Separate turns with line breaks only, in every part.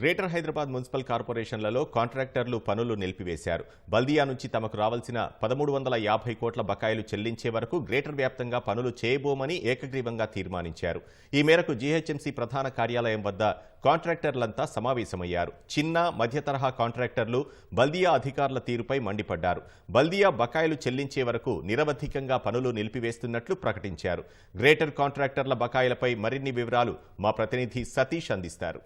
Greater Hyderabad municipal కార్పొరేషన్లలో కాంట్రాక్టర్లు పనులు నిలిపివేశారు. బల్దియా నుంచి తమకు రావాల్సిన పదమూడు వందల యాభై కోట్ల బకాయిలు చెల్లించే వరకు గ్రేటర్ వ్యాప్తంగా పనులు చేయబోమని ఏకగ్రీవంగా తీర్మానించారు. ఈ మేరకు జీహెచ్ఎంసీ ప్రధాన కార్యాలయం వద్ద కాంట్రాక్టర్లంతా సమావేశమయ్యారు. చిన్న మధ్య తరహా కాంట్రాక్టర్లు బల్దియా అధికారుల తీరుపై మండిపడ్డారు. బల్దియా బకాయిలు చెల్లించే వరకు నిరవధికంగా పనులు నిలిపివేస్తున్నట్లు ప్రకటించారు. గ్రేటర్ కాంట్రాక్టర్ల బకాయిలపై మరిన్ని వివరాలు మా ప్రతినిధి సతీష్ అందిస్తారు.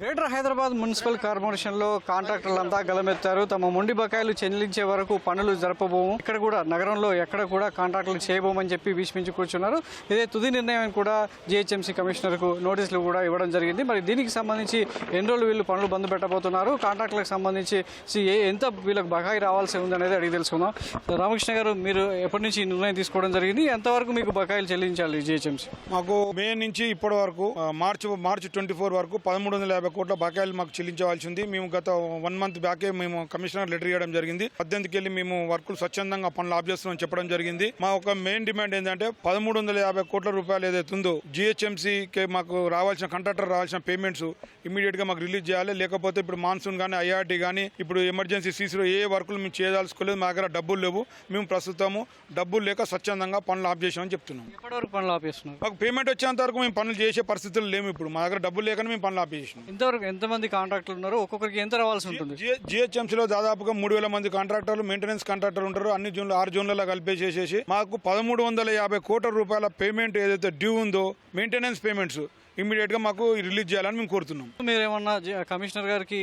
గ్రేటర్ హైదరాబాద్ మున్సిపల్ కార్పొరేషన్లో కాంట్రాక్టర్లంతా గలమెత్తారు. తమ మొండి బకాయిలు చెల్లించే వరకు పనులు జరపబోము. ఇక్కడ కూడా నగరంలో ఎక్కడ కూడా కాంట్రాక్టులు చేయబోమని చెప్పి భీష్మించి కూర్చున్నారు. ఇదే తుది నిర్ణయం కూడా జీహెచ్ఎంసీ కమిషనర్కు నోటీసులు కూడా ఇవ్వడం జరిగింది. మరి దీనికి సంబంధించి ఎన్ని రోజులు వీళ్ళు పనులు బంద్ పెట్టబోతున్నారు? కాంట్రాక్టులకు సంబంధించి సి- ఏ- ఎంత వీళ్ళకి బకాయి రావాల్సి ఉంది అనేది అడిగి తెలుసుకుందాం. రామకృష్ణ గారు మీరు ఎప్పటి నుంచి నిర్ణయం తీసుకోవడం జరిగింది? ఎంతవరకు మీకు బకాయిలు చెల్లించాలి జిహెచ్ఎంసీ?
మాకు మే నుంచి ఇప్పటి వరకు మార్చి మార్చి ట్వంటీ ఫోర్ వరకు పదమూడు వందల యాభై కోట్ల బకాయిలు మాకు చెల్లించవలసి ఉంది. మేము గత వన్ మంత్ బ్యాకే మేము కమిషనర్ లెటర్ ఇవ్వడం జరిగింది. పద్దెనిమిదికి వెళ్ళి మేము వర్కులు స్వచ్ఛందంగా పనులు ఆఫ్ చేస్తున్నాం చెప్పడం జరిగింది. మా ఒక మెయిన్ డిమాండ్ ఏంటంటే పదమూడు వందల యాభై కోట్ల రూపాయలు ఏదైతే ఉందో జిహెచ్ఎంసీకి మాకు రావాల్సిన కాంట్రాక్టర్ రావాల్సిన పేమెంట్స్ ఇమీడియట్గా మాకు రిలీజ్ చేయాలి. లేకపోతే ఇప్పుడు మాన్సూన్ కానీ ఐఆర్టీ కానీ ఇప్పుడు ఎమర్జెన్సీ సీసీలో ఏ వర్కులు మేము చేయదలుచుకోలేదు. మా దగ్గర డబ్బులు లేవు. మేము ప్రస్తుతము డబ్బులు లేక స్వచ్ఛందంగా పనులు ఆఫ్ చేసామని చెప్తున్నాం.
ఎప్పటివరకు పనులు ఆపేస్తున్నారు?
మాకు పేమెంట్ వచ్చేంత వరకు మేము పనులు చేసే పరిస్థితులు లేము ఇప్పుడు. మా దగ్గర డబ్బులు లేకనే మేము పనులు ఆపేసినాం.
ఇంతవరకు ఎంతమంది కాంట్రాక్టులు ఉన్నారు ఒక్కొక్కరికి ఎంత రావాల్సి ఉంటుంది?
జిహెచ్ఎంసీలో దాదాపుగా మూడు వేల మంది కాంట్రాక్టర్లు మెయింటెనెన్స్ కాంట్రాక్టర్లు ఉంటారు. అన్ని జూన్లు ఆరు జూన్లలో కలిపేసేసేసి మాకు పదమూడు వందల యాభై కోట్ల రూపాయల పేమెంట్ ఏదైతే డ్యూ ఉందో మెయింటెనెన్స్ పేమెంట్స్ ఇమీడియట్గా మాకు రిలీజ్ చేయాలని మేము కోరుతున్నాం.
మీరు ఏమన్నా కమిషనర్ గారికి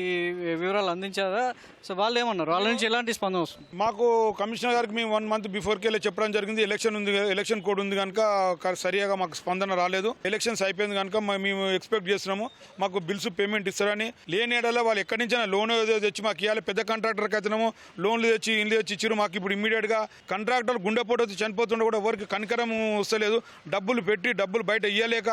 వివరాలు అందించారా? సో వాళ్ళు ఏమన్నారు? వాళ్ళ నుంచి ఎలాంటి స్పందన వస్తుంది?
మాకు కమిషనర్ గారికి మేము వన్ మంత్ బిఫోర్కి వెళ్ళి చెప్పడం జరిగింది. ఎలక్షన్ ఉంది ఎలక్షన్ కోడ్ ఉంది కనుక సరిగా మాకు స్పందన రాలేదు. ఎలక్షన్స్ అయిపోయింది కనుక మేము ఎక్స్పెక్ట్ చేస్తున్నాము. మాకు బిల్స్ పేమెంట్ ఇస్తారని. లేని ఏడలో వాళ్ళు ఎక్కడి నుంచైనా లోన్ ఏదో తెచ్చి మాకు ఇవ్వాలి పెద్ద కాంట్రాక్టర్కి అయితేనేమో లోన్లు తెచ్చి ఇండ్లు తెచ్చి ఇచ్చారు మాకు ఇప్పుడు ఇమీడియట్గా కాంట్రాక్టర్ గుండెపోటు వచ్చి చనిపోతుండే కూడా ఎవరికి కనికరం వస్తలేదు. డబ్బులు పెట్టి డబ్బులు బయట ఇయ్యలేక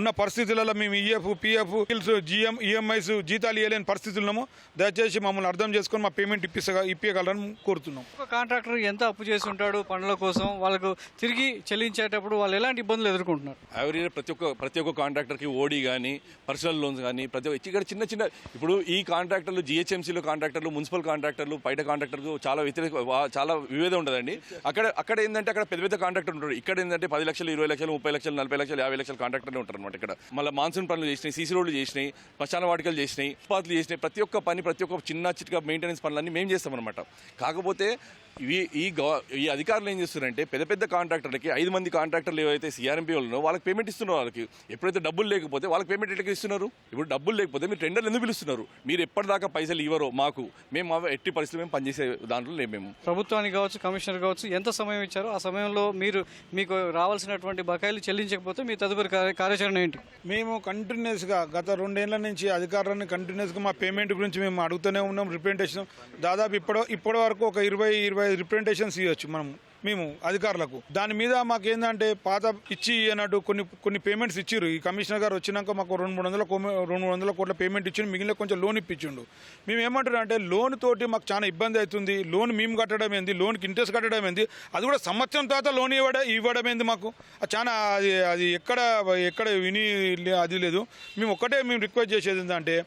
ఉన్న పరిస్థితులలో మేము EF PF bills GM EMIs జీతాలు ఇవ్వలేని పరిస్థితులు ఉన్నాము. దయచేసి మమ్మల్ని అర్థం చేసుకొని మా పేమెంట్ ఇప్పిస్తా ఇప్పించగలరని కోరుతున్నాం.
ఒక కాంట్రాక్టర్ ఎంత అప్పు చేసి ఉంటాడు పనుల కోసం? వాళ్ళకు తిరిగి చెల్లించేటప్పుడు వాళ్ళు ఎలాంటి ఇబ్బందులు ఎదుర్కొంటున్నారు?
ఎవరి ప్రతి ఒక్క ప్రతి ఒక్క కాంట్రాక్టర్కి ఓడి కానీ పర్సనల్ లోన్స్ కానీ ప్రతి ఒక్క ఇక్కడ చిన్న చిన్న ఇప్పుడు ఈ కాంట్రాక్టర్లు జిహెచ్ఎంసీలో కాంట్రాక్టర్లు మున్సిపల్ కాంట్రాక్టర్లు బయట కాంట్రాక్టర్లు చాలా వ్యతిరేక చాలా విభేదం ఉంటుందండి అక్కడ అక్కడ ఏంటంటే అక్కడ పెద్ద పెద్ద కాంట్రాక్టర్ ఉంటారు. ఇక్కడ ఏంటంటే పది లక్షలు ఇరవై లక్షలు ముప్పై లక్షలు నలభై లక్షలు యాభై లక్షలు కాంట్రాక్టర్లు ఉంటారు అనమాట ఇక్కడ. మళ్ళీ మాన్సూన్ పనులు చేసినాయి సీసీ రోడ్లు చేసినాయి శ్మశాన వాటికలు చేసినాయి ఫుట్పాత్లు చేసినాయి. ప్రతి ఒక్క పని ప్రతి ఒక్క చిన్న చిట్కా మెయింటెనెన్స్ పనులన్నీ మేము చేస్తామన్నమాట. కాకపోతే ఇవి ఈ గవ- ఈ అధికారులు ఏం చేస్తున్నారంటే పెద్ద పెద్ద కాంట్రాక్టర్లకి ఐదు మంది కాంట్రాక్టర్లు ఏవైతే సిఆర్ఎంపీ వాళ్ళు వాళ్ళకి పేమెంట్ ఇస్తున్నారు వాళ్ళకి ఎప్పుడైతే డబ్బులు లేకపోతే వాళ్ళకి పేమెంట్ ఎట్లా ఇస్తున్నారు? ఇప్పుడు డబ్బులు లేకపోతే మీరు టెండర్లు ఎందుకు పిలుస్తున్నారు? మీరు ఎప్పటిదాకా పైసలు ఇవ్వరో మాకు మేము మా ఎట్టి పరిస్థితులు మేము పనిచేసే దాంట్లో లేము మేము.
ప్రభుత్వానికి కావచ్చు కమిషనర్ కావచ్చు ఎంత సమయం ఇచ్చారో ఆ సమయంలో మీరు మీకు రావాల్సినటువంటి బకాయిలు చెల్లించకపోతే మీ తదుపరి కార్య- కార్యాచరణ ఏంటి?
మేము కంటిన్యూస్గా గత రెండేళ్ళ నుంచి అధికారులను కంటిన్యూస్గా మా పేమెంట్ గురించి మేము అడుగుతూనే ఉన్నాం రిప్రజెంటేషన్ దాదాపు ఇప్పటి ఇప్పటి వరకు ఒక ఇరవై ఇరవై రిప్రజెంటేషన్స్ ఇవ్వచ్చు మనం మేము అధికారులకు. దాని మీద మాకు ఏంటంటే పాత ఇచ్చి అన్నట్టు కొన్ని కొన్ని పేమెంట్స్ ఇచ్చిర్రు. ఈ కమిషనర్ గారు వచ్చినాక మాకు రెండు మూడు వందల రెండు మూడు వందల కోట్ల పేమెంట్ ఇచ్చిండు మిగిలిన కొంచెం లోన్ ఇప్పించిండు. మేము ఏమంటున్నాం అంటే లోన్ తోటి మాకు చాలా ఇబ్బంది అవుతుంది. లోన్ మేము కట్టడం ఏంది? లోన్కి ఇంట్రెస్ట్ కట్టడం ఏంది? అది కూడా సంవత్సరం తర్వాత లోన్ ఇవ్వడం ఇవ్వడం ఏంది మాకు? చాలా అది అది ఎక్కడ ఎక్కడ విని లే- అది లేదు. మేము ఒక్కటే మేము రిక్వెస్ట్ చేసేది ఏంటంటే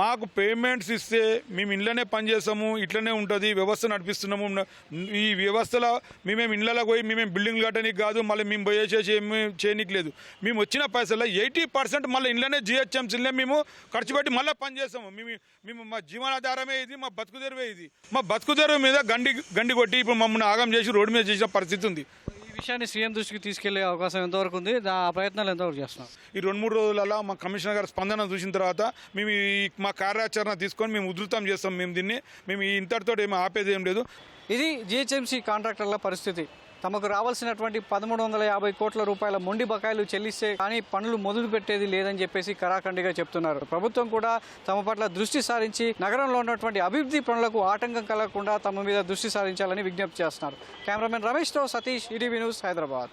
మాకు పేమెంట్స్ ఇస్తే మేము ఇంట్లోనే పనిచేస్తాము ఇట్లనే ఉంటుంది వ్యవస్థ నడిపిస్తున్నాము. ఈ వ్యవస్థలో మేమేం ఇండ్లలో పోయి మేమేం బిల్డింగ్లు కట్టడానికి కాదు మళ్ళీ మేము పోయేసేసి ఏమీ చేయనీకి లేదు. మేము వచ్చిన పైసల్లో ఎయిటీ పర్సెంట్ మళ్ళీ ఇంట్లోనే జిహెచ్ఎంసీలనే మేము ఖర్చు పెట్టి మళ్ళీ పని చేస్తాము. మేము మేము మా జీవనాధారమే ఇది మా బతుకు తెరువే ఇది. మా బతుకు తెరువు మీద గండి గండి కొట్టి ఇప్పుడు మమ్మల్ని ఆగం చేసి రోడ్డు మీద చేసిన పరిస్థితి ఉంది.
విషయాన్ని సీఎం దృష్టికి తీసుకెళ్ళే అవకాశం ఎంతవరకు ఉంది? ఆ ప్రయత్నాలు ఎంతవరకు చేస్తున్నారు
ఈ రెండు మూడు రోజులలో మా కమిషనర్ గారి స్పందన చూసిన తర్వాత మేము ఈ మా కార్యాచరణ తీసుకొని మేము ఉధృతం చేస్తాం మేము దీన్ని. మేము ఇంతటితో ఏమి ఆపేది ఏం లేదు.
ఇది జిహెచ్ఎంసీ కాంట్రాక్టర్ల పరిస్థితి. తమకు రావాల్సినటువంటి పదమూడు వందల యాభై కోట్ల రూపాయల మొండి బకాయిలు చెల్లిస్తే కానీ పనులు మొదలు పెట్టేది లేదని చెప్పేసి కరాఖండిగా చెప్తున్నారు. ప్రభుత్వం కూడా తమ పట్ల దృష్టి సారించి నగరంలో ఉన్నటువంటి అభివృద్ధి పనులకు ఆటంకం కలగకుండా తమ మీద దృష్టి సారించాలని విజ్ఞప్తి చేస్తున్నారు. కెమెరామెన్ రమేష్తో సతీష్ ఈటీవీ న్యూస్ హైదరాబాద్.